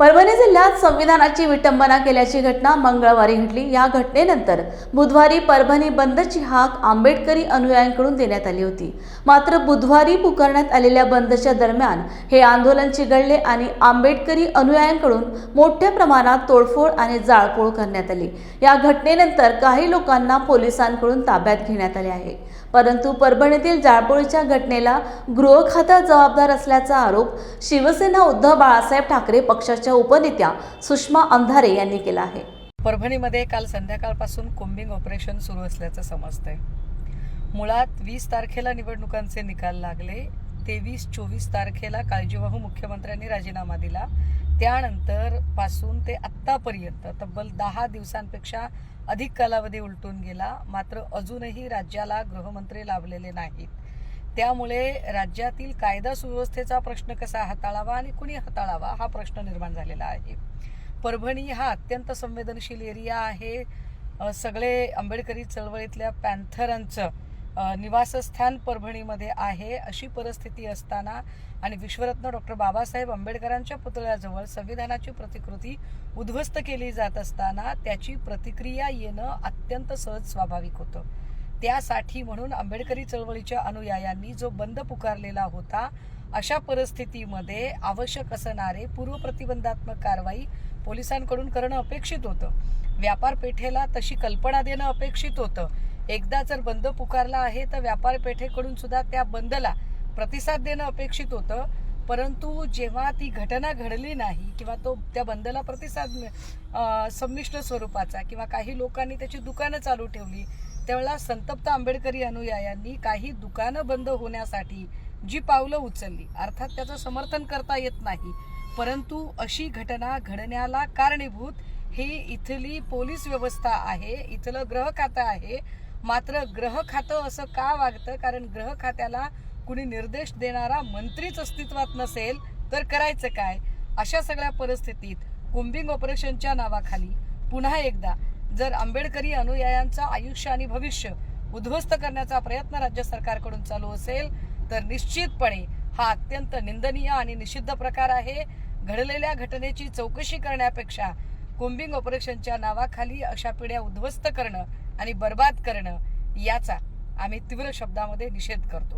परभणी जिल्ह्यात संविधानाची विटंबना केल्याची घटना मंगळवारी घडली. या घटनेनंतर बुधवारी परभणी बंदची हाक आंबेडकरी अनुयायांकडून देण्यात आली होती. मात्र बुधवारी पुकारण्यात आलेल्या बंदच्या दरम्यान हे आंदोलन चिघळले आणि आंबेडकरी अनुयायांकडून मोठ्या प्रमाणात तोडफोड आणि जाळपोळ करण्यात आली. या घटनेनंतर काही लोकांना पोलिसांकडून ताब्यात घेण्यात आले आहे. परंतु परभणीतील जाळपोळीच्या घटनेला गृह खातं जबाबदार असल्याचा आरोप शिवसेना उद्धव बाळासाहेब ठाकरे पक्षाचे पक्षाच्या उपनेत्या सुषमा अंधारे यांनी केला आहे. परभणीमध्ये काल संध्याकाळपासून कोम्बिंग ऑपरेशन सुरू असल्याचं समजतंय. मुळात वीस तारखेला निवडणुकांचे निकाल लागले तेवीस चोवीस तारखेला काळजीवाहू मुख्यमंत्र्यांनी राजीनामा दिला. त्यानंतरपासून ते आत्तापर्यंत तब्बल दहा दिवसांपेक्षा अधिक कालावधी उलटून गेला मात्र अजूनही राज्याला गृहमंत्री लाभलेले नाहीत. त्यामुळे राज्यातील कायदा सुव्यवस्थेचा प्रश्न कसा हाताळावा आणि कुणी हाताळावा हा प्रश्न निर्माण झालेला आहे. परभणी हा अत्यंत संवेदनशील एरिया आहे. सगळे आंबेडकरी चळवळीतल्या पॅन्थरांचं निवासस्थान परभणीमध्ये आहे. अशी परिस्थिती असताना आणि विश्वरत्न डॉक्टर बाबासाहेब आंबेडकरांच्या पुतळ्याजवळ संविधानाची प्रतिकृती उद्ध्वस्त केली जात असताना त्याची प्रतिक्रिया येणं अत्यंत सहज स्वाभाविक होतं. त्यासाठी म्हणून आंबेडकरी चळवळीच्या अनुयायांनी जो बंद पुकारलेला होता अशा परिस्थितीमध्ये आवश्यक असणारे पूर्व प्रतिबंधात्मक कारवाई पोलिसांकडून करणं अपेक्षित होतं. व्यापार पेठेला तशी कल्पना देणं अपेक्षित होतं. एकदा जर बंद पुकारला आहे तर व्यापार पेठेकडून सुद्धा त्या बंदला प्रतिसाद देणं अपेक्षित होतं. परंतु जेव्हा ती घटना घडली नाही किंवा तो त्या बंदला प्रतिसाद संमिश्र स्वरूपाचा किंवा काही लोकांनी त्याची दुकानं चालू ठेवली त्यावेळेला संतप्त आंबेडकरी अनुयायांनी काही दुकानं बंद होण्यासाठी जी पावलं उचलली अर्थात त्याचं समर्थन करता येत नाही. परंतु अशी घटना घडण्याला कारणीभूत ही इथली पोलीस व्यवस्था आहे इथलं ग्रह खातं आहे. मात्र ग्रह खातं असं का वागतं? कारण ग्रह खात्याला कुणी निर्देश देणारा मंत्रीच अस्तित्वात नसेल तर करायचं काय? अशा सगळ्या परिस्थितीत कुंबिंग ऑपरेशनच्या नावाखाली पुन्हा एकदा जर आंबेडकरी अनुयायांचं आयुष्य आणि भविष्य उद्ध्वस्त करण्याचा प्रयत्न राज्य सरकारकडून चालू असेल तर निश्चितपणे हा अत्यंत निंदनीय आणि निषिद्ध प्रकार आहे. घडलेल्या घटनेची चौकशी करण्यापेक्षा कुंबिंग ऑपरेशनच्या नावाखाली अशा पिढ्या उद्ध्वस्त करणं आणि बर्बाद करणं याचा आम्ही तीव्र शब्दामध्ये निषेध करतो.